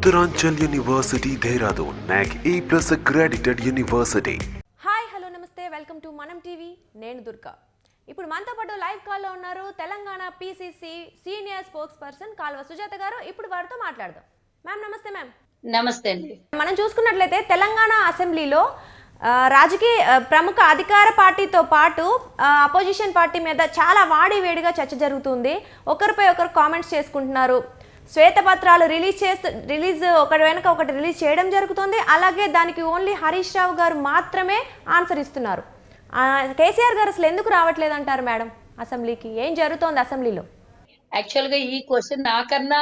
Uttaranchal University, Dehradun, NAC A plus accredited university. Hi hello నమస్తే welcome to Manam TV నేను దుర్గా. ఇప్పుడు మనతో పాటు లైవ్ కాల్లో ఉన్నారు Telangana PCC senior spokesperson Kalva Sujatha garu. ఇప్పుడు వారితో మాట్లాడదాం. మ్యామ్ నమస్తే మ్యామ్ నమస్తే అండి. మనం చూసుకున్నట్లయితే తెలంగాణ అసెంబ్లీలో రాజకీయ ప్రముఖ అధికార పార్టీతో పాటు అపోజిషన్ పార్టీ మీద చాలా వాడి వేడిగా చర్చ జరుగుతుంది. ఒకరిపై ఒకరు కామెంట్స్ చేసుకుంటున్నారు. శ్వేతపత్రాలు రిలీజ్ చేస్తూ రిలీజ్ ఒకటి వెనక ఒకటి రిలీజ్ చేయడం జరుగుతుంది. అలాగే దానికి ఓన్లీ హరీష్ రావు గారు మాత్రమే ఆన్సర్ ఇస్తున్నారు. కేసీఆర్ గారు అసలు ఎందుకు రావట్లేదు అంటారు మేడం అసెంబ్లీకి? ఏం జరుగుతోంది అసెంబ్లీలో? యాక్చువల్గా ఈ క్వశ్చన్ నాకన్నా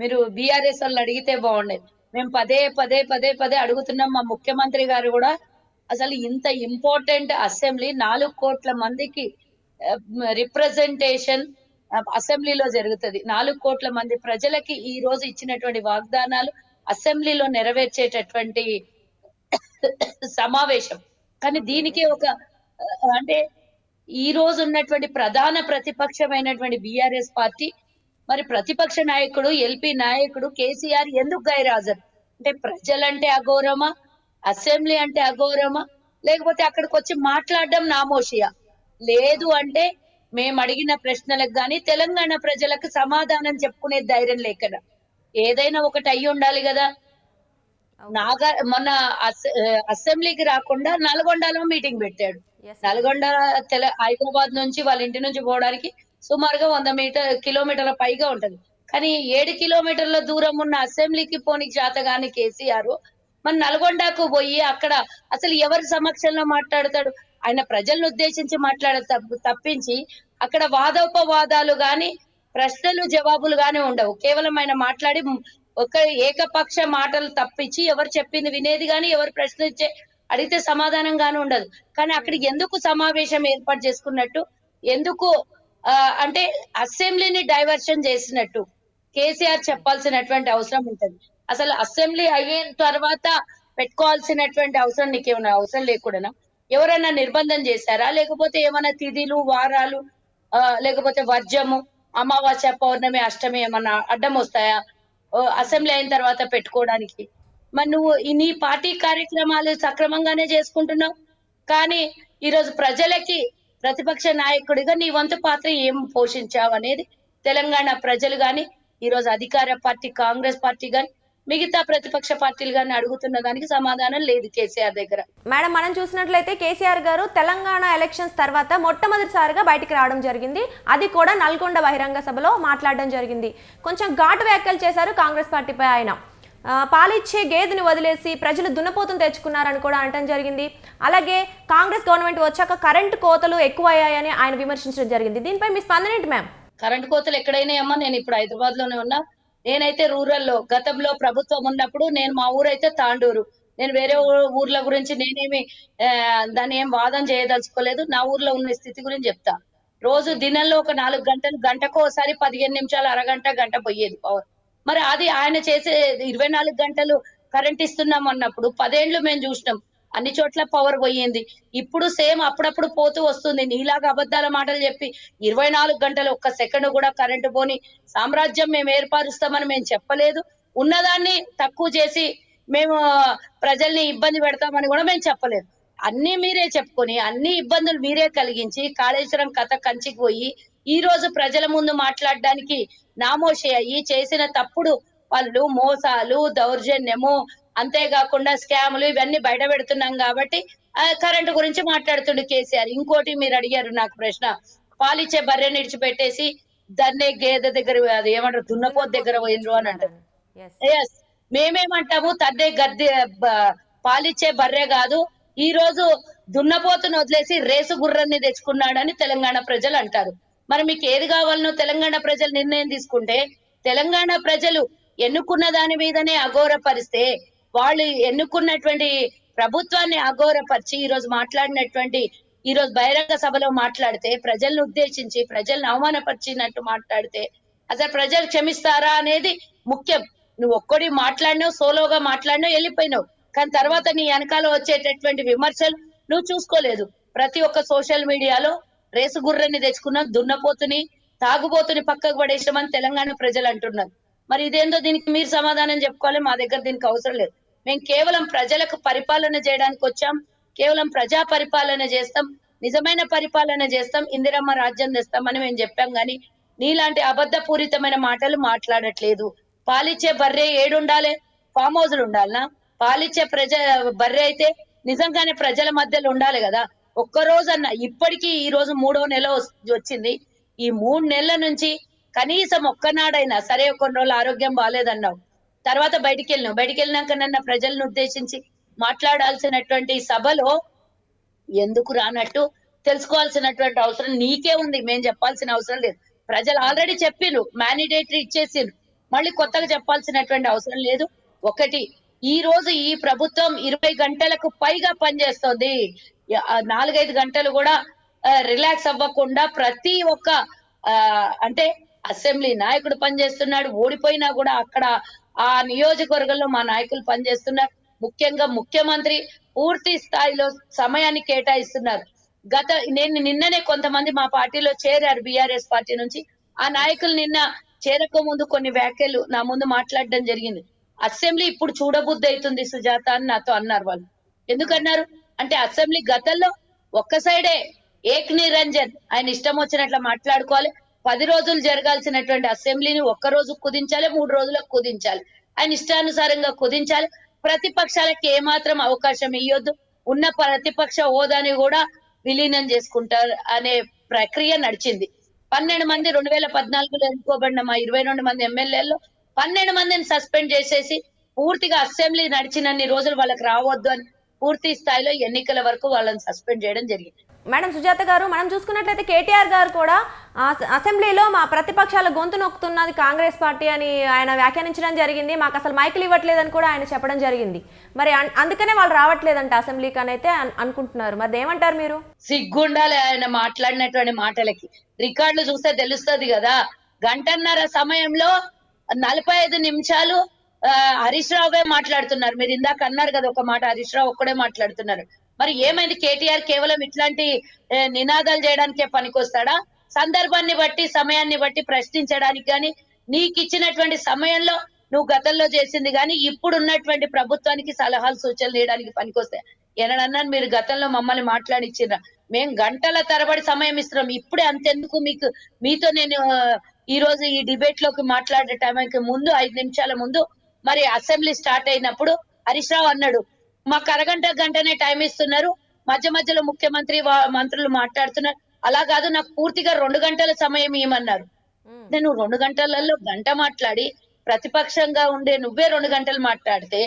మీరు బీఆర్ఎస్ వాళ్ళు అడిగితే బాగుండేది. మేము పదే పదే పదే పదే అడుగుతున్నాం మా ముఖ్యమంత్రి గారు కూడా. అసలు ఇంత ఇంపార్టెంట్ అసెంబ్లీ నాలుగు కోట్ల మందికి రిప్రజెంటేషన్ అసెంబ్లీలో జరుగుతుంది. నాలుగు కోట్ల మంది ప్రజలకి ఈ రోజు ఇచ్చినటువంటి వాగ్దానాలు అసెంబ్లీలో నెరవేర్చేటటువంటి సమావేశం. కానీ దీనికి ఒక అంటే ఈ రోజు ఉన్నటువంటి ప్రధాన ప్రతిపక్షమైనటువంటి బిఆర్ఎస్ పార్టీ మరి ప్రతిపక్ష నాయకుడు ఎల్పి నాయకుడు కేసీఆర్ ఎందుకు గైరాజర్? అంటే ప్రజలంటే అగౌరవమా అసెంబ్లీ అంటే అగౌరవమా లేకపోతే అక్కడికి వచ్చి మాట్లాడడం నామోషియా? లేదు అంటే మేము అడిగిన ప్రశ్నలకు గాని తెలంగాణ ప్రజలకు సమాధానం చెప్పుకునే ధైర్యం లేకనా ఏదైనా ఒకటి అయ్యి ఉండాలి కదా. నాగా మన అసె- అసెంబ్లీకి రాకుండా నల్గొండలో మీటింగ్ పెట్టాడు. నల్గొండ తెల హైదరాబాద్ నుంచి వాళ్ళ ఇంటి నుంచి పోవడానికి సుమారుగా వంద మీటర్ కిలోమీటర్ల పైగా ఉంటది. కానీ ఏడు కిలోమీటర్ల దూరం ఉన్న అసెంబ్లీకి పోనీ జాతగాని కేసీఆర్ మన నల్గొండకు పోయి అక్కడ అసలు ఎవరి సమక్షంలో మాట్లాడతాడు? ఆయన ప్రజలను ఉద్దేశించి మాట్లాడే తప్పించి అక్కడ వాదోపవాదాలు గాని ప్రశ్నలు జవాబులు గాని ఉండవు. కేవలం ఆయన మాట్లాడి ఒక ఏకపక్ష మాటలు తప్పించి ఎవరు చెప్పింది వినేది గాని ఎవరు ప్రశ్నించే అడిగితే సమాధానం గాని ఉండదు. కానీ అక్కడ ఎందుకు సమావేశం ఏర్పాటు చేసుకున్నట్టు ఎందుకు అంటే అసెంబ్లీని డైవర్షన్ చేసినట్టు కేసీఆర్ చెప్పాల్సినటువంటి అవసరం ఉంటుంది. అసలు అసెంబ్లీ అయిన తర్వాత పెట్టుకోవాల్సినటువంటి అవసరం నీకేమైనా అవసరం లేకుండా ఎవరైనా నిర్బంధం చేశారా? లేకపోతే ఏమైనా తిథిలు వారాలు లేకపోతే వర్జము అమావాస్య పౌర్ణమి అష్టమి ఏమన్నా అడ్డం వస్తాయా? అసెంబ్లీ అయిన తర్వాత పెట్టుకోవడానికి. మరి నువ్వు నీ పార్టీ కార్యక్రమాలు సక్రమంగానే చేసుకుంటున్నావు. కానీ ఈరోజు ప్రజలకి ప్రతిపక్ష నాయకుడిగా నీ వంతు పాత్ర ఏం పోషించావు అనేది తెలంగాణ ప్రజలు గాని ఈ రోజు అధికార పార్టీ కాంగ్రెస్ పార్టీ గాని మిగతా ప్రతిపక్ష పార్టీలు గాని అడుగుతున్న దానికి సమాధానం లేదు కేసీఆర్ దగ్గర. మేడం మనం చూసినట్లయితే కేసీఆర్ గారు తెలంగాణ ఎలక్షన్స్ తర్వాత మొట్టమొదటిసారిగా బయటికి రావడం జరిగింది. అది కూడా నల్గొండ బహిరంగ సభలో మాట్లాడడం జరిగింది. కొంచెం ఘాటు వ్యాఖ్యలు చేశారు కాంగ్రెస్ పార్టీపై ఆయన. పాలిచ్చే గేదెని వదిలేసి ప్రజలు దున్నపోతును తెచ్చుకున్నారని కూడా అనటం జరిగింది. అలాగే కాంగ్రెస్ గవర్నమెంట్ వచ్చాక కరెంటు కోతలు ఎక్కువయ్యాయని ఆయన విమర్శించడం జరిగింది. దీనిపై మీ స్పందన ఏంటి మ్యామ్? కరెంట్ కోతలు ఎక్కడైనా అమ్మా నేను ఇప్పుడు హైదరాబాద్లోనే ఉన్నా. నేనైతే రూరల్లో గతంలో ప్రభుత్వం ఉన్నప్పుడు నేను మా ఊరైతే తాండూరు. నేను వేరే ఊ- ఊర్ల గురించి నేనేమి దాన్ని ఏం వాదం చేయదలుచుకోలేదు. నా ఊర్లో ఉన్న స్థితి గురించి చెప్తా. రోజు దినంలో ఒక నాలుగు గంటలు గంటకు ఒకసారి పదిహేను నిమిషాలు అరగంట గంట పోయేది పవర్. మరి అది ఆయన చేసే ఇరవై నాలుగు గంటలు కరెంట్ ఇస్తున్నాం అన్నప్పుడు పదేండ్లు మేము చూసినాం. అన్ని చోట్ల పవర్ పోయింది. ఇప్పుడు సేమ్ అప్పుడప్పుడు పోతూ వస్తుంది. నీలాగా అబద్ధాల మాటలు చెప్పి ఇరవై నాలుగు గంటలు ఒక్క సెకండ్ కూడా కరెంటు పోని సామ్రాజ్యం మేము ఏర్పరుస్తామని మేము చెప్పలేదు. ఉన్నదాన్ని తక్కువ చేసి మేము ప్రజల్ని ఇబ్బంది పెడతామని కూడా మేము చెప్పలేదు. అన్ని మీరే చెప్పుకొని అన్ని ఇబ్బందులు మీరే కలిగించి కాళేశ్వరం కథ కంచికి పోయి ఈ రోజు ప్రజల ముందు మాట్లాడడానికి నామోషి అయ్యి చేసిన తప్పుడు పనులు మోసాలు దౌర్జన్యము అంతేకాకుండా స్కాములు ఇవన్నీ బయట పెడుతున్నాం కాబట్టి కరెంటు గురించి మాట్లాడుతుండు కేసీఆర్. ఇంకోటి మీరు అడిగారు నాకు ప్రశ్న. పాలిచ్చే బర్రెని ఇడిచిపెట్టేసి దాన్నే గేదె దగ్గర అది ఏమంటారు దున్నపోతు దగ్గర పోయినరు అని అంటారు. ఎస్ మేమేమంటాము తద్దే గద్దె పాలిచ్చే బర్రె కాదు ఈ రోజు దున్నపోతును వదిలేసి రేసు గుర్రాన్ని తెచ్చుకున్నాడని తెలంగాణ ప్రజలు అంటారు. మరి మీకు ఏది కావాలనో తెలంగాణ ప్రజలు నిర్ణయం తీసుకుంటే తెలంగాణ ప్రజలు ఎన్నుకున్న దాని మీదనే అఘోరపరిస్తే వాళ్ళు ఎన్నుకున్నటువంటి ప్రభుత్వాన్ని అఘోరపరిచి ఈ రోజు మాట్లాడినటువంటి ఈ రోజు బహిరంగ సభలో మాట్లాడితే ప్రజలను ఉద్దేశించి ప్రజల్ని అవమానపరిచినట్టు మాట్లాడితే అసలు ప్రజలు క్షమిస్తారా అనేది ముఖ్యం. నువ్వు ఒక్కడి మాట్లాడినావు సోలోగా మాట్లాడినావు వెళ్ళిపోయినావు. కానీ తర్వాత నీ వెనకాల వచ్చేటటువంటి విమర్శలు నువ్వు చూసుకోలేదు. ప్రతి ఒక్క సోషల్ మీడియాలో రేసు గుర్రని తెచ్చుకున్నాం దున్నపోతుని తాగుబోతుని పక్కకు పడేసామని తెలంగాణ ప్రజలు అంటున్నారు. మరి ఇదేందో దీనికి మీరు సమాధానం చెప్పుకోవాలి మా దగ్గర దీనికి అవసరం లేదు. మేము కేవలం ప్రజలకు పరిపాలన చేయడానికి వచ్చాం. కేవలం ప్రజా పరిపాలన చేస్తాం. నిజమైన పరిపాలన చేస్తాం. ఇందిరమ్మ రాజ్యం తెస్తామని మేము చెప్పాం కానీ నీలాంటి అబద్ధపూరితమైన మాటలు మాట్లాడట్లేదు. పాలిచ్చే బర్రె ఏడుండాలి? ఫామ్ హౌస్లు ఉండాలనా? పాలిచ్చే ప్రజ బర్రె అయితే నిజంగానే ప్రజల మధ్యలో ఉండాలి కదా. ఒక్క రోజన్న ఇప్పటికీ ఈ రోజు మూడో నెల వచ్చింది. ఈ మూడు నెలల నుంచి కనీసం ఒక్కనాడైనా సరే కొన్ని రోజులు ఆరోగ్యం బాగాలేదన్నావు తర్వాత బయటికి వెళ్ళినావు బయటికి వెళ్ళినాక నన్న ప్రజలను ఉద్దేశించి మాట్లాడాల్సినటువంటి సభలో ఎందుకు రానట్టు తెలుసుకోవాల్సినటువంటి అవసరం నీకే ఉంది. మేము చెప్పాల్సిన అవసరం లేదు. ప్రజలు ఆల్రెడీ చెప్పిండ్రు మ్యానిడేటరీ ఇచ్చేసిండ్రు మళ్ళీ కొత్తగా చెప్పాల్సినటువంటి అవసరం లేదు. ఒకటి ఈ రోజు ఈ ప్రభుత్వం ఇరవై గంటలకు పైగా పనిచేస్తోంది. నాలుగైదు గంటలు కూడా రిలాక్స్ అవ్వకుండా ప్రతి ఒక్క ఆ, అంటే అసెంబ్లీ నాయకుడు పనిచేస్తున్నాడు. ఓడిపోయినా కూడా అక్కడ ఆ నియోజకవర్గంలో మా నాయకులు పనిచేస్తున్నారు. ముఖ్యంగా ముఖ్యమంత్రి పూర్తి స్థాయిలో సమయాన్ని కేటాయిస్తున్నారు. గత నేను నిన్ననే కొంతమంది మా పార్టీలో చేరారు బీఆర్ఎస్ పార్టీ నుంచి. ఆ నాయకులు నిన్న చేరక ముందు కొన్ని వ్యాఖ్యలు నా ముందు మాట్లాడడం జరిగింది. అసెంబ్లీ ఇప్పుడు చూడబుద్ధి అవుతుంది సుజాత అని నాతో అన్నారు వాళ్ళు. ఎందుకన్నారు? అంటే అసెంబ్లీ గతంలో ఒక్క సైడే ఏక్ నిరంజన్ ఆయన ఇష్టం వచ్చినట్లు మాట్లాడుకోవాలి. పది రోజులు జరగాల్సినటువంటి అసెంబ్లీని ఒక్క రోజు కుదించాలి మూడు రోజులకు కుదించాలి. ఆయన ఇష్టానుసారంగా కుదించాలి. ప్రతిపక్షాలకి ఏమాత్రం అవకాశం ఇవ్వద్దు ఉన్న ప్రతిపక్ష హోదాని కూడా విలీనం చేసుకుంటారు అనే ప్రక్రియ నడిచింది. పన్నెండు మంది రెండు వేల పద్నాలుగులో ఎన్నుకోబడిన మా ఇరవై రెండు మంది ఎమ్మెల్యేల్లో పన్నెండు మందిని సస్పెండ్ చేసేసి పూర్తిగా అసెంబ్లీ నడిచినన్ని రోజులు వాళ్ళకి రావద్దు అని పూర్తి స్థాయిలో ఎన్నికల వరకు వాళ్ళని సస్పెండ్ చేయడం జరిగింది. మేడం సుజాత గారు మనం చూసుకున్నట్లయితే కేటీఆర్ గారు కూడా అసెంబ్లీలో మా ప్రతిపక్షాల గొంతు నొక్కుతున్నది కాంగ్రెస్ పార్టీ అని ఆయన వ్యాఖ్యానించడం జరిగింది. మాకు అసలు మైకులు ఇవ్వట్లేదని కూడా ఆయన చెప్పడం జరిగింది. మరి అందుకనే వాళ్ళు రావట్లేదంట అసెంబ్లీకి అని అయితే అనుకుంటున్నారు. మరి ఏమంటారు మీరు? సిగ్గుండాలి ఆయన మాట్లాడినటువంటి మాటలకి. రికార్డులు చూస్తే తెలుస్తుంది కదా. గంటన్నర సమయంలో నలభై ఐదు నిమిషాలు హరీష్ రావువే మాట్లాడుతున్నారు. మీరు ఇందాక అన్నారు కదా ఒక మాట హరీష్ రావు ఒక్కడే మాట్లాడుతున్నారు. మరి ఏమైంది? కేటీఆర్ కేవలం ఇట్లాంటి నినాదాలు చేయడానికే పనికొస్తాడా? సందర్భాన్ని బట్టి సమయాన్ని బట్టి ప్రశ్నించడానికి కానీ నీకు ఇచ్చినటువంటి సమయంలో నువ్వు గతంలో చేసింది కానీ ఇప్పుడు ఉన్నటువంటి ప్రభుత్వానికి సలహాలు సూచనలు చేయడానికి పనికొస్తాయి. ఎనడన్నా మీరు గతంలో మమ్మల్ని మాట్లాడిచ్చిర్రా. మేము గంటల తరబడి సమయం ఇస్తున్నాం. ఇప్పుడే అంతెందుకు మీకు మీతో నేను ఈ రోజు ఈ డిబేట్లోకి మాట్లాడే టైంకి ముందు ఐదు నిమిషాల ముందు మరి అసెంబ్లీ స్టార్ట్ అయినప్పుడు హరీష్ రావు అన్నాడు మాకు అరగంట గంటనే టైం ఇస్తున్నారు. మధ్య మధ్యలో ముఖ్యమంత్రి మంత్రులు మాట్లాడుతున్నారు. అలా కాదు నాకు పూర్తిగా రెండు గంటల సమయం ఇవ్వమన్నారు. నేను రెండు గంటలలో గంట మాట్లాడి ప్రతిపక్షంగా ఉండే నువ్వే రెండు గంటలు మాట్లాడితే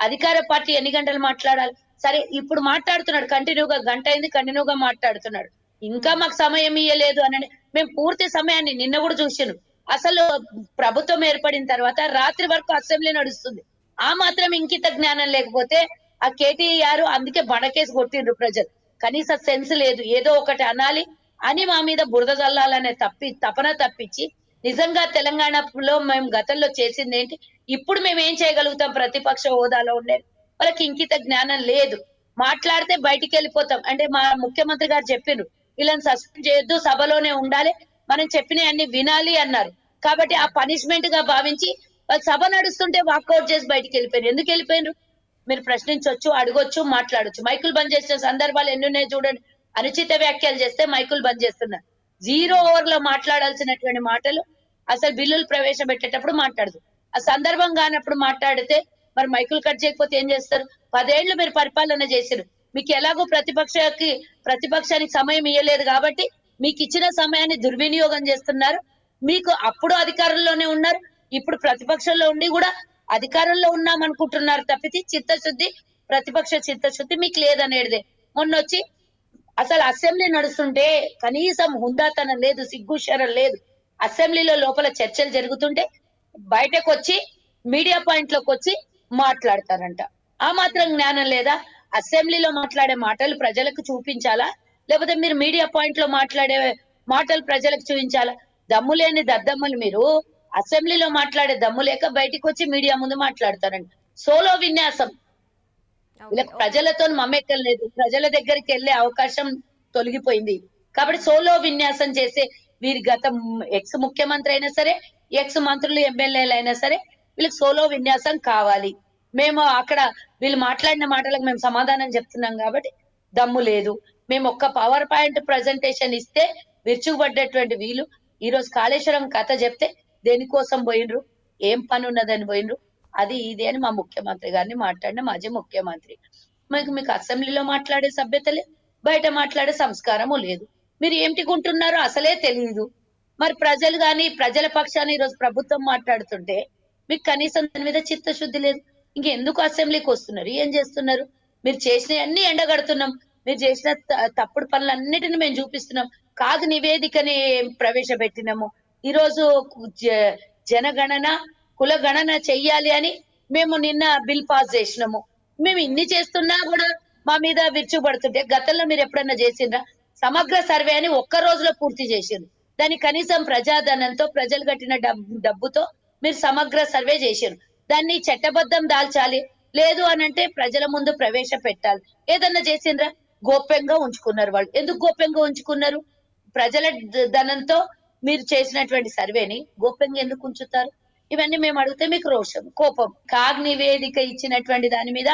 అధికార పార్టీ ఎన్ని గంటలు మాట్లాడాలి? సరే ఇప్పుడు మాట్లాడుతున్నాడు కంటిన్యూగా గంట అయింది కంటిన్యూగా మాట్లాడుతున్నాడు. ఇంకా మాకు సమయం ఇయ్యలేదు అని మేము పూర్తి సమయాన్ని నిన్న కూడా చూసాను. అసలు ప్రభుత్వం ఏర్పడిన తర్వాత రాత్రి వరకు అసెంబ్లీ నడుస్తుంది. ఆ మాత్రం ఇంకిత జ్ఞానం లేకపోతే ఆ కేటీఆర్ అందుకే బడకేసి కొట్టిండ్రు ప్రజలు. కనీస సెన్స్ లేదు ఏదో ఒకటి అనాలి అని మా మీద బురద చల్లాలనే తప్పి తపన తప్పించి నిజంగా తెలంగాణలో మేము గతంలో చేసింది ఏంటి? ఇప్పుడు మేము ఏం చేయగలుగుతాం ప్రతిపక్ష హోదాలో ఉండే? వాళ్ళకి ఇంకిత జ్ఞానం లేదు. మాట్లాడితే బయటికి వెళ్ళిపోతాం. అంటే మా ముఖ్యమంత్రి గారు చెప్పిండ్రు వీళ్ళని సస్పెండ్ చేయొద్దు సభలోనే ఉండాలి మనం చెప్పినవన్నీ వినాలి అన్నారు. కాబట్టి ఆ పనిష్మెంట్గా భావించి వాళ్ళు సభ నడుస్తుంటే వాకౌట్ చేసి బయటికి వెళ్ళిపోయారు ఎందుకు వెళ్ళిపోయినారు మీరు ప్రశ్నించవచ్చు అడగొచ్చు మాట్లాడొచ్చు. మైకులు బంద్ చేసిన సందర్భాలు ఎన్ని ఉన్నాయో చూడండి. అనుచిత వ్యాఖ్యలు చేస్తే మైకులు బంద్ చేస్తున్నారు. జీరో ఓవర్లో మాట్లాడాల్సినటువంటి మాటలు అసలు బిల్లులు ప్రవేశపెట్టేటప్పుడు మాట్లాడదు. ఆ సందర్భం కానప్పుడు మాట్లాడితే మరి మైకులు కట్ చేయకపోతే ఏం చేస్తారు? పదేళ్ళు మీరు పరిపాలన చేశారు మీకు ఎలాగో ప్రతిపక్షకి ప్రతిపక్షానికి సమయం ఇవ్వలేదు కాబట్టి మీకు ఇచ్చిన సమయాన్ని దుర్వినియోగం చేస్తున్నారు. మీకు అప్పుడు అధికారంలోనే ఉన్నారు. ఇప్పుడు ప్రతిపక్షంలో ఉండి కూడా అధికారంలో ఉన్నాం అనుకుంటున్నారు తప్పితే చిత్తశుద్ధి ప్రతిపక్ష చిత్తశుద్ధి మీకు లేదనేది మొన్న వచ్చి అసలు అసెంబ్లీ నడుస్తుంటే కనీసం హుందాతనం లేదు సిగ్గుశరం లేదు. అసెంబ్లీలో లోపల చర్చలు జరుగుతుంటే బయటకు వచ్చి మీడియా పాయింట్లోకి వచ్చి మాట్లాడతారంట. ఆ మాత్రం జ్ఞానం లేదా? అసెంబ్లీలో మాట్లాడే మాటలు ప్రజలకు చూపించాలా? లేకపోతే మీరు మీడియా పాయింట్లో మాట్లాడే మాటలు ప్రజలకు చూపించాలా? దమ్ము లేని దద్దమ్మలు మీరు. అసెంబ్లీలో మాట్లాడే దమ్ము లేక బయటికి వచ్చి మీడియా ముందు మాట్లాడతారంట సోలో విన్యాసం. వీళ్ళకి ప్రజలతో మమేకం లేదు. ప్రజల దగ్గరికి వెళ్ళే అవకాశం తొలగిపోయింది. కాబట్టి సోలో విన్యాసం చేసే వీరి గత ఎక్స్ ముఖ్యమంత్రి అయినా సరే ఎక్స్ మంత్రులు ఎమ్మెల్యేలు అయినా సరే వీళ్ళకి సోలో విన్యాసం కావాలి. మేము అక్కడ వీళ్ళు మాట్లాడిన మాటలకు మేము సమాధానం చెప్తున్నాం కాబట్టి దమ్ము లేదు. మేము ఒక్క పవర్ పాయింట్ ప్రజెంటేషన్ ఇస్తే విరుచుకుపడ్డటువంటి వీళ్ళు. ఈ రోజు కాళేశ్వరం కథ చెప్తే దేనికోసం పోయినరు ఏం పని ఉన్నదని పోయినరు అది ఇది అని మా ముఖ్యమంత్రి గారిని మాట్లాడిన మాజీ ముఖ్యమంత్రి. మీకు మీకు అసెంబ్లీలో మాట్లాడే సభ్యతలే బయట మాట్లాడే సంస్కారము లేదు. మీరు ఏంటికుంటున్నారో అసలే తెలియదు మరి ప్రజలు కానీ ప్రజల పక్షాన్ని ఈరోజు ప్రభుత్వం మాట్లాడుతుంటే మీకు కనీసం దాని మీద చిత్తశుద్ధి లేదు. ఇంకెందుకు అసెంబ్లీకి వస్తున్నారు? ఏం చేస్తున్నారు? మీరు చేసినవన్నీ ఎండగడుతున్నాం. మీరు చేసిన త- తప్పుడు పనులన్నిటిని మేము చూపిస్తున్నాం. కాదు నివేదికని ప్రవేశపెట్టినాము. ఈరోజు జ- జనగణన కులగణన చెయ్యాలి అని మేము నిన్న బిల్ పాస్ చేసినాము. మేము ఇన్ని చేస్తున్నా కూడా మా మీద విరుచుపడుతుంటే గతంలో మీరు ఎప్పుడన్నా చేసిండ్రా? సమగ్ర సర్వే అని ఒక్క రోజులో పూర్తి చేసిండ్రు. దాని కనీసం ప్రజాధనంతో ప్రజలు కట్టిన డబ్బు డబ్బుతో మీరు సమగ్ర సర్వే చేసిండ్రు. దాన్ని చట్టబద్ధం దాల్చాలి. లేదు అని అంటే ప్రజల ముందు ప్రవేశపెట్టాలి. ఏదన్నా చేసిండ్రా? గోప్యంగా ఉంచుకున్నారు వాళ్ళు. ఎందుకు గోప్యంగా ఉంచుకున్నారు? ప్రజల ధనంతో మీరు చేసినటువంటి సర్వేని గోప్యంగా ఎందుకు ఉంచుతారు? ఇవన్నీ మేము అడిగితే మీకు రోషం కోపం. కాగ్ నివేదిక ఇచ్చినటువంటి దాని మీద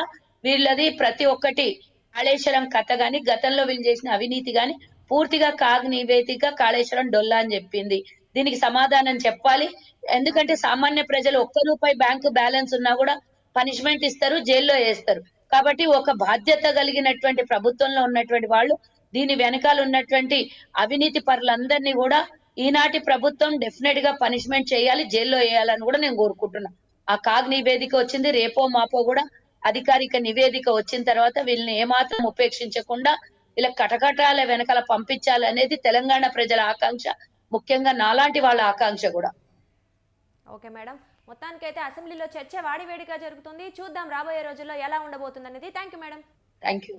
వీళ్ళది ప్రతి ఒక్కటి కాళేశ్వరం కథ గాని గతంలో వీళ్ళు చేసిన అవినీతి గాని పూర్తిగా కాగ్ నివేదిక కాళేశ్వరం డొల్లా అని చెప్పింది. దీనికి సమాధానం చెప్పాలి. ఎందుకంటే సామాన్య ప్రజలు ఒక్క రూపాయి బ్యాంకు బ్యాలెన్స్ ఉన్నా కూడా పనిష్మెంట్ ఇస్తారు జైల్లో వేస్తారు. కాబట్టి ఒక బాధ్యత కలిగినటువంటి ప్రభుత్వంలో ఉన్నటువంటి వాళ్ళు దీని వెనకాల ఉన్నటువంటి అవినీతి పరులందరినీ కూడా ఈనాటి ప్రభుత్వం డెఫినెట్గా పనిష్మెంట్ చేయాలి జైల్లో వేయాలని కూడా నేను కోరుకుంటున్నా. ఆ కాగ్ నివేదిక వచ్చింది రేపో మాపో కూడా అధికారిక నివేదిక వచ్చిన తర్వాత వీళ్ళని ఏమాత్రం ఉపేక్షించకుండా వీళ్ళ కటకటాల వెనకాల పంపించాలి అనేది తెలంగాణ ప్రజల ఆకాంక్ష ముఖ్యంగా నాలాంటి వాళ్ళ ఆకాంక్ష కూడా. Okay madam. మొత్తానికైతే అసెంబ్లీలో చర్చ వాడివేడిగా జరుగుతుంది. చూద్దాం రాబోయే రోజుల్లో ఎలా ఉండబోతుంది అనేది thank you madam. Thank you